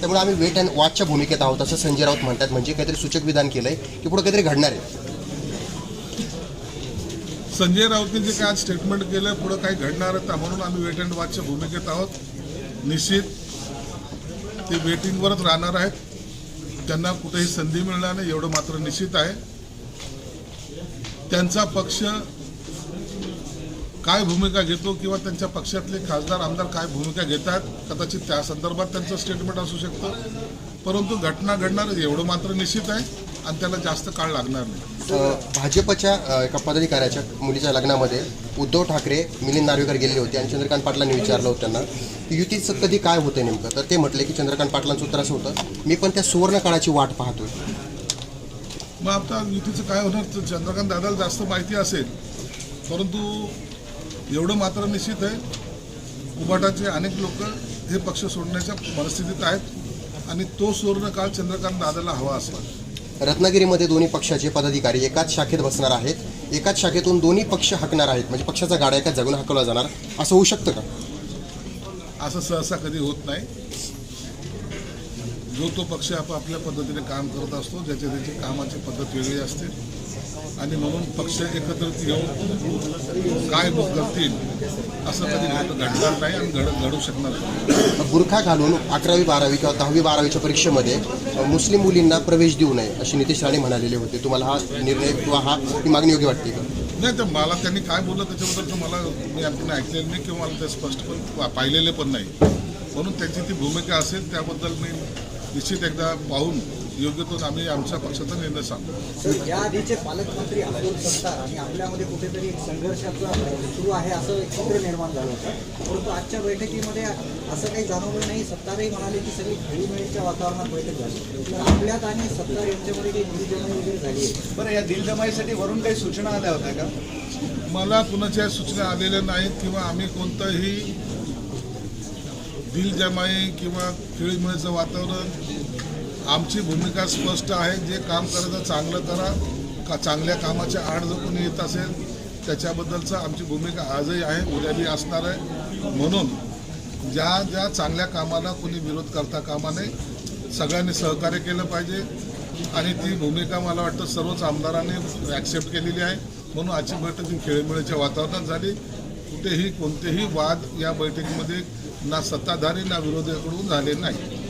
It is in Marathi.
त्यामुळे आम्ही वेट अँड वॉचच्या भूमिकेत आहोत असं संजय राऊत म्हणतात. म्हणजे काहीतरी सूचक विधान केलंय की पुढे काहीतरी घडणार आहे. संजय राऊतने जे काय आज स्टेटमेंट केलं पुढं काही घडणार आहे म्हणून आम्ही वेट अँड वॉचच्या भूमिकेत आहोत. निश्चित ते वेटिंगवरच राहणार आहेत. त्यांना कुठेही संधी मिळणार नाही एवढं मात्र निश्चित आहे. त्यांचा पक्ष काय भूमिका घेतो किंवा त्यांच्या पक्षातले खासदार आमदार काय भूमिका घेतात कदाचित त्या संदर्भात त्यांचं स्टेटमेंट असू शकतं. परंतु घटना घडणार एवढं मात्र निश्चित आहे आणि त्याला जास्त काळ लागणार नाही. भाजपच्या एका पदाधिकाऱ्याच्या मुलीच्या लग्नामध्ये उद्धव ठाकरे मिलिंद नार्वेकर गेलेले होते आणि चंद्रकांत पाटलांनी विचारलं होतं त्यांना की युतीचं कधी काय होतं नेमकं? तर ते म्हटले की चंद्रकांत पाटलांचं उत्तर असं होतं मी पण त्या सुवर्ण काळाची वाट पाहतोय. मग आता युतीचं काय होणार? तर चंद्रकांत दादाला जास्त माहिती असेल. परंतु एवढं मात्र निश्चित आहे. उबाटाचे अनेक लोक हे पक्ष सोडण्याच्या परिस्थितीत आहेत आणि तो सुवर्ण काळ चंद्रकांत दादाला हवा असला रत्नागिरीमध्ये दोन्ही पक्षाचे पदाधिकारी एकाच शाखेत बसणार आहेत. एकाच शाखेतून दोन्ही पक्ष हाकणार आहेत. म्हणजे पक्षाचा गाड्या एकाच जागून हाकवला जाणार. असं होऊ शकतं का? असं सहसा कधी होत नाही. जो तो पक्ष आपापल्या पद्धतीने काम करत असतो ज्याच्या त्याची कामाची पद्धत वेगळी असते. आणि म्हणून पक्ष एकत्रित येऊन काय करतील असं कधी घड- घडणार नाही आणि घड घडू शकणार नाही. बुरखा घालून अकरावी बारावी किंवा दहावी बारावीच्या परीक्षेमध्ये मुस्लिम मुलींना प्रवेश देऊ नये अशी नितेश राणे म्हणालेले होते. तुम्हाला हा निर्णय किंवा हा ही मागणी योग्य वाटते का? नाही तर मला त्यांनी काय बोललं त्याच्याबद्दल तर मला मी आणखीन ऐकलेलं नाही किंवा मला ते स्पष्ट पण पाहिलेले पण नाही. म्हणून त्यांची ती भूमिका असेल त्याबद्दल मी निश्चित एकदा पाहून योग्य तो आम्ही आमच्या पक्षाचा निर्णय सांगू. या आधीचे पालकमंत्री अब्दुल सत्तार आणि आपल्यामध्ये कुठेतरी एक संघर्षाचा सुरू आहे असं एक चित्र निर्माण झालं होतं. परंतु आजच्या बैठकीमध्ये असं काही जाणवलं नाही. सत्तारही म्हणाले की सगळी खेळीमेळीच्या वातावरणात बैठक झाली. तर आपल्यात आणि सत्तार यांच्यामध्ये काही नियोजन वगैरे झाली आहे बरं या दिलजमाईसाठी वरून काही सूचना आल्या होत्या का? मला कुणाच्या सूचना आलेल्या नाहीत किंवा आम्ही कोणतंही दिल जमाई किंवा खेळीमेळीचं वातावरण आमची भूमिका स्पष्ट आहे. जे काम करायचं चांगलं करा. का चांगल्या कामाच्या आड जर कोणी येत असेल त्याच्याबद्दलचं आमची भूमिका आजही आहे. उद्याही असणार आहे. म्हणून ज्या ज्या चांगल्या कामाला कोणी विरोध करता कामा नये. सगळ्यांनी सहकार्य केलं पाहिजे. आणि ती भूमिका मला वाटतं सर्वच आमदारांनी ॲक्सेप्ट केलेली आहे. म्हणून आजची बैठक ही खेळीमेळीच्या वातावरणात झाली. कुठेही कोणतेही वाद या बैठकीमध्ये ना सत्ताधारी ना विरोधीकडून झाले नाही.